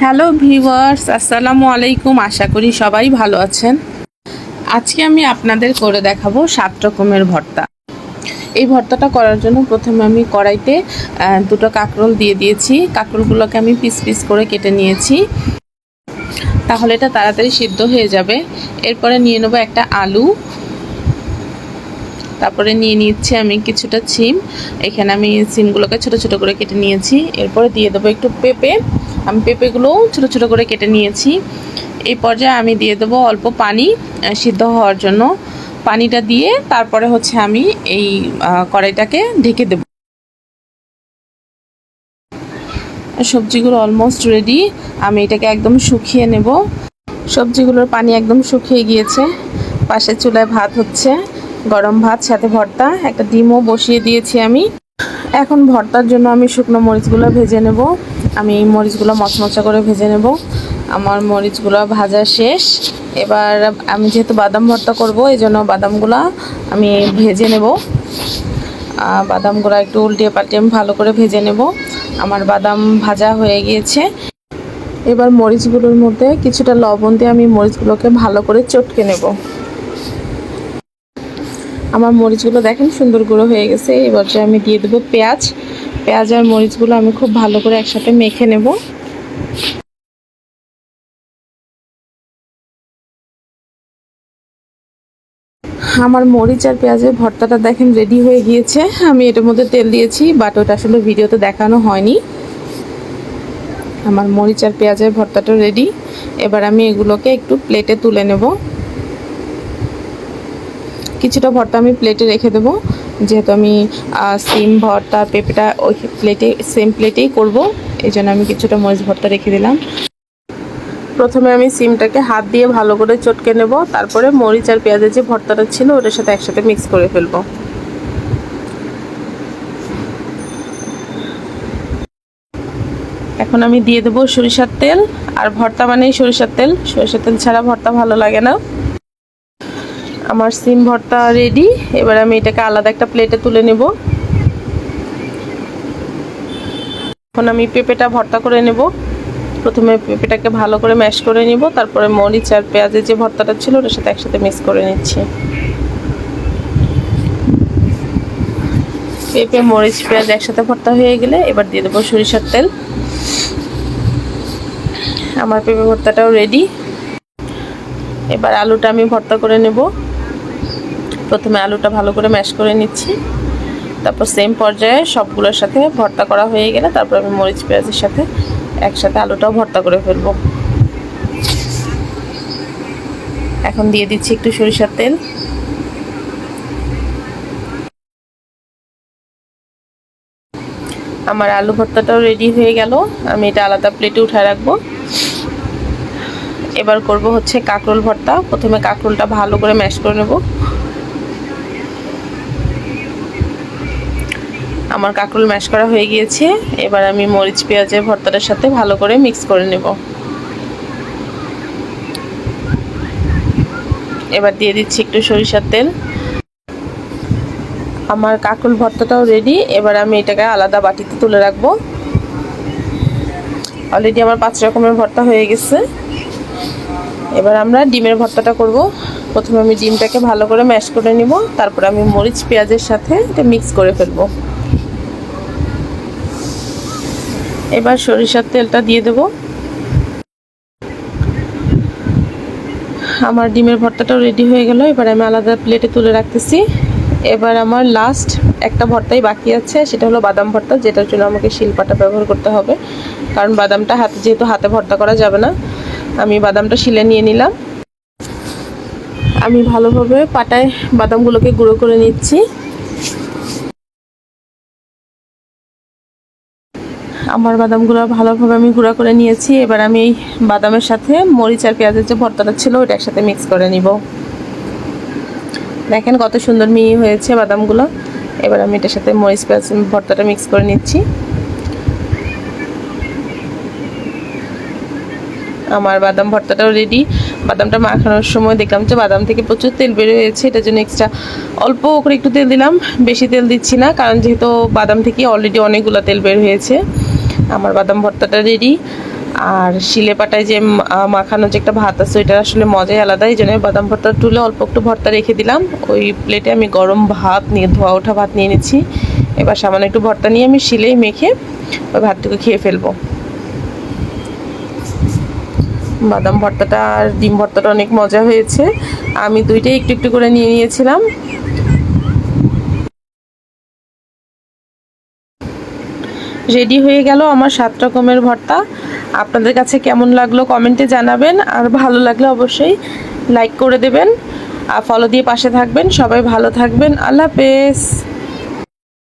Hello viewers, আসসালামু আলাইকুম। আশা করি সবাই ভালো আছেন। আজকে আমি আপনাদের করে দেখাবো সাত রকমের ভর্তা। এই ভর্তাটা করার জন্য প্রথমে আমি কড়াইতে দুটো কাঁকরোল দিয়ে দিয়েছি। কাঁকরোলগুলোকে আমি পিস পিস করে কেটে নিয়েছি। তাহলে এটা তাড়াতাড়ি সিদ্ধ হয়ে যাবে। এরপরে নিয়ে নেব একটা আলু। তারপরে নিয়ে নিচ্ছি আমি কিছুটা সিম এখানে আমি সিমগুলোকে ছোট ছোট করে কেটে নিয়েছি। এরপরে দিয়ে দেবো একটু পেঁপে। আমি পেঁপেগুলোও ছোট ছোট করে কেটে নিয়েছি। এই পর্যায়ে আমি দিয়ে দেবো অল্প পানি সিদ্ধ হওয়ার জন্য। পানিটা দিয়ে তারপরে হচ্ছে আমি এই কড়াইটাকে ঢেকে দেবো। সবজিগুলো অলমোস্ট রেডি আমি এটাকে একদম শুকিয়ে নেব। সবজিগুলোর পানি একদম শুকিয়ে গিয়েছে। পাশে চুলায় ভাত হচ্ছে, গরম ভাত, সাথে ভর্তা, একটা ডিমও বসিয়ে দিয়েছি আমি। এখন ভর্তার জন্য আমি শুকনো মরিচগুলো ভেজে নেব। আমি এই মরিচগুলো মচমচা করে ভেজে নেব। আমার মরিচগুলো ভাজা শেষ। এবার আমি যেহেতু বাদাম ভর্তা করব এই জন্য বাদামগুলো আমি ভেজে নেব। বাদামগুলো একটু উল্টিয়ে পাল্টিয়ে আমি ভালো করে ভেজে নেব। আমার বাদাম ভাজা হয়ে গিয়েছে। এবার মরিচগুলোর মধ্যে কিছুটা লবণ দিয়ে আমি মরিচগুলোকে ভালো করে চটকে নেব। আমার মরিচগুলো দেখেন সুন্দর গুঁড়ো হয়ে গেছে। এবার যে আমি দিয়ে দেবো পেঁয়াজ। পেঁয়াজ আর মরিচগুলো আমি খুব ভালো করে একসাথে মেখে নেব। আমার মরিচ আর পেঁয়াজের ভর্তাটা দেখেন রেডি হয়ে গিয়েছে। আমি এটার মধ্যে তেল দিয়েছি বাট ওটা আসলে ভিডিওতে দেখানো হয়নি। আমার মরিচ আর পেঁয়াজের ভর্তাটা রেডি এবার আমি এগুলোকে একটু প্লেটে তুলে নেব। কিছুটা ভর্তা আমি প্লেটে রেখে দেবো। যেহেতু আমি সিম, ভর্তা, পেঁপেটা ওই প্লেটে সেম প্লেটেই করব। এই জন্য আমি কিছুটা মরিচ, ভর্তা রেখে দিলাম। প্রথমে আমি সিমটাকে হাত দিয়ে ভালো করে চটকে নেব। তারপরে মরিচ আর পেঁয়াজের যে ভর্তাটা ছিল, ওটার সাথে একসাথে মিক্স করে ফেলব। এখন আমি দিয়ে দেবো সরিষার তেল। আর ভর্তা মানেই সরিষার তেল। সরিষার তেল ছাড়া ভর্তা ভালো লাগে না। আমার সিম ভর্তা রেডি এবার আমি এটাকে আলাদা একটা প্লেটে তুলে নেব। এখন আমি পেঁপেটা ভর্তা করে নেব। প্রথমে পেঁপেটাকে ভালো করে ম্যাশ করে নিব। তারপরে মরিচ আর পেঁয়াজের যে ভর্তাটা ছিল, ওটার সাথে একসাথে মিক্স করে নিচ্ছি। পেঁপে, মরিচ, পেঁয়াজ একসাথে ভর্তা হয়ে গেলে এবার দিয়ে দেবো সরিষার তেল। আমার পেঁপে ভর্তাটাও রেডি এবার আলুটা আমি ভর্তা করে নেব। প্রথমে আলুটা ভালো করে ম্যাশ করে নিচ্ছি। তারপর সেম পর্যায়ে সবগুলোর সাথে ভর্তা করা হয়ে গেলে তারপর আমি মরিচ, পেঁয়াজের সাথে একসাথে আলুটাও ভর্তা করে ফেলব। এখন দিয়ে দিচ্ছি একটু সরিষার তেল। আমার আলু ভর্তাটাও রেডি হয়ে গেল। আমি এটা আলাদা প্লেটে উঠায় রাখব। এবার করব হচ্ছে কাঁকরোল ভর্তা। প্রথমে কাঁকরোলটা ভালো করে ম্যাশ করে নেব। আমার কাঁকরোল ম্যাশ করা হয়ে গিয়েছে। এবার আমি মরিচ পেঁয়াজের ভর্তাটার সাথে ভালো করে মিক্স করে নেব। এবার দিয়ে দিচ্ছি একটু সরিষার তেল। আমার কাঁকরোল ভর্তাটাও রেডি এবার আমি এটাকে আলাদা বাটিতে তুলে রাখব। অলরেডি আমার পাঁচ রকমের ভর্তা হয়ে গেছে। এবার আমরা ডিমের ভর্তাটা করব। প্রথমে আমি ডিমটাকে ভালো করে ম্যাশ করে নিব। তারপর আমি মরিচ, পেঁয়াজের সাথে এটা মিক্স করে ফেলব। এবার সরিষার তেলটা দিয়ে দেব। আমার ডিমের ভর্তাটাও রেডি হয়ে গেল, এবার আমি আলাদা প্লেটে তুলে রাখতেছি। এবার আমার লাস্ট একটা ভর্তাই বাকি আছে, সেটা হলো বাদাম ভর্তা, যেটার জন্য আমাকে শিলপাটা ব্যবহার করতে হবে। কারণ বাদামটা হাতে, যেহেতু হাতে ভর্তা করা যাবে না, আমি বাদামটা শিলে নিয়ে নিলাম। আমি ভালোভাবে পাটায় বাদামগুলোকে গুঁড়ো করে নিচ্ছি। আমার বাদামগুলো ভালোভাবে আমি গুঁড়া করে নিয়েছি। এবার আমি এই বাদামের সাথে মরিচ আর পেঁয়াজের যে ভর্তাটা ছিল ওটা একসাথে মিক্স করে নিব। দেখেন কত সুন্দর মিহি হয়েছে বাদামগুলো। এবার আমি এটার সাথে মরিচ, পেঁয়াজ, ভর্তাটা মিক্স করে নিচ্ছি। আমার বাদাম ভর্তাটাও রেডি বাদামটা মাখানোর সময় দেখলাম যে বাদাম থেকে প্রচুর তেল বের হয়েছে, এটার জন্য এক্সট্রা অল্প করে একটু তেল দিলাম। বেশি তেল দিচ্ছি না, কারণ যেহেতু বাদাম থেকে অলরেডি অনেকগুলো তেল বের হয়েছে। আমার বাদাম ভর্তাটা রেডি আর শিলে পাটায় যে মাখানো যে একটা ভাত আছে ওইটা আসলে মজাই আলাদা। এই জন্য বাদাম ভর্তা তুলে অল্প একটু ভর্তা রেখে দিলাম। ওই প্লেটে আমি গরম ভাত নিয়ে, ধোয়া ওঠা ভাত নিয়ে নিচ্ছি এবার সামান্য একটু ভর্তা নিয়ে আমি শিলেই মেখে ওই ভাতটুকু খেয়ে ফেলব। বাদাম ভর্তাটা আর ডিম ভর্তাটা অনেক মজা হয়েছে। আমি দুইটাই একটু একটু করে নিয়ে নিয়েছিলাম। রেডি হয়ে গেল আমার সাত রকমের ভর্তা। আপনাদের কাছে কেমন লাগল কমেন্টে জানাবেন, আর ভালো লাগলে অবশ্যই লাইক করে দেবেন, আর ফলো দিয়ে পাশে থাকবেন। সবাই ভালো থাকবেন। আল্লাহ হাফেজ।